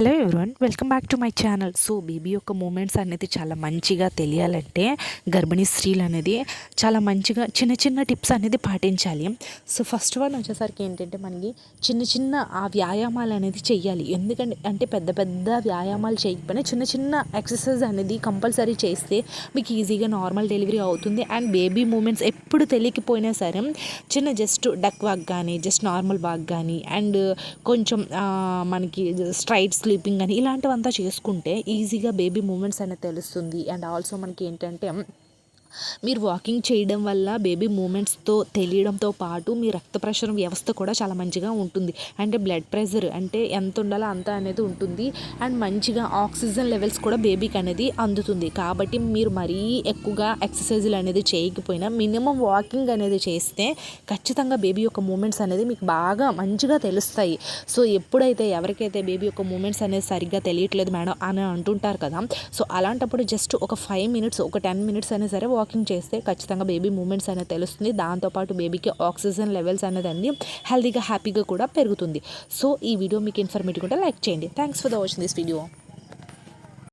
Hello everyone welcome back to my channel so baby యొక్క moments అనేది చాలా మంచిగా తెలియాలంటే గర్భిణీ స్త్రీలు అనేది చాలా మంచిగా చిన్న చిన్న టిప్స్ అనేది పాటించాలి. సో ఫస్ట్ వన్ వచ్చేసరికి ఏంటంటే మనకి చిన్న చిన్న ఆ వ్యాయామాలు అనేది చేయాలి ఎందుకంటే అంటే పెద్ద పెద్ద వ్యాయామాలు చేయకపోయినా చిన్న చిన్న ఎక్సర్సైజ్ అనేది కంపల్సరీ చేస్తే మీకు ఈజీగా నార్మల్ డెలివరీ అవుతుంది. అండ్ బేబీ మూమెంట్స్ ఎప్పుడు తెలియకపోయినా సరే చిన్న జస్ట్ డక్ వాక్ కానీ జస్ట్ నార్మల్ వాక్ కానీ అండ్ కొంచెం మనకి స్ట్రైట్స్ స్లీపింగ్ అని ఇలాంటివంతా చేసుకుంటే ఈజీగా బేబీ మూమెంట్స్ అనేది తెలుస్తుంది. అండ్ ఆల్సో మనకి ఏంటంటే మీరు వాకింగ్ చేయడం వల్ల బేబీ మూమెంట్స్తో తెలియడంతో పాటు మీ రక్త ప్రసరణ వ్యవస్థ కూడా చాలా మంచిగా ఉంటుంది. అంటే బ్లడ్ ప్రెషర్ అంటే ఎంత ఉండాలో అంత అనేది ఉంటుంది. అండ్ మంచిగా ఆక్సిజన్ లెవెల్స్ కూడా బేబీకి అనేది అందుతుంది. కాబట్టి మీరు మరీ ఎక్కువగా ఎక్సర్సైజులు అనేది చేయకపోయినా మినిమం వాకింగ్ అనేది చేస్తే ఖచ్చితంగా బేబీ యొక్క మూమెంట్స్ అనేది మీకు బాగా మంచిగా తెలుస్తాయి. సో ఎప్పుడైతే ఎవరికైతే బేబీ యొక్క మూమెంట్స్ అనేది సరిగ్గా తెలియట్లేదు మేడం అని అంటుంటారు కదా సో అలాంటప్పుడు జస్ట్ ఒక ఫైవ్ మినిట్స్ ఒక టెన్ మినిట్స్ అయినా సరే వాకింగ్ చేస్తే ఖచ్చితంగా బేబీ మూమెంట్స్ అనేది తెలుస్తుంది. దాంతోపాటు బేబీకి ఆక్సిజన్ లెవెల్స్ అనేది అన్ని హెల్తీగా హ్యాపీగా కూడా పెరుగుతుంది. సో ఈ వీడియో మీకు ఇన్ఫర్మేటివ్ కూడా లైక్ చేయండి. Thanks for the watching this video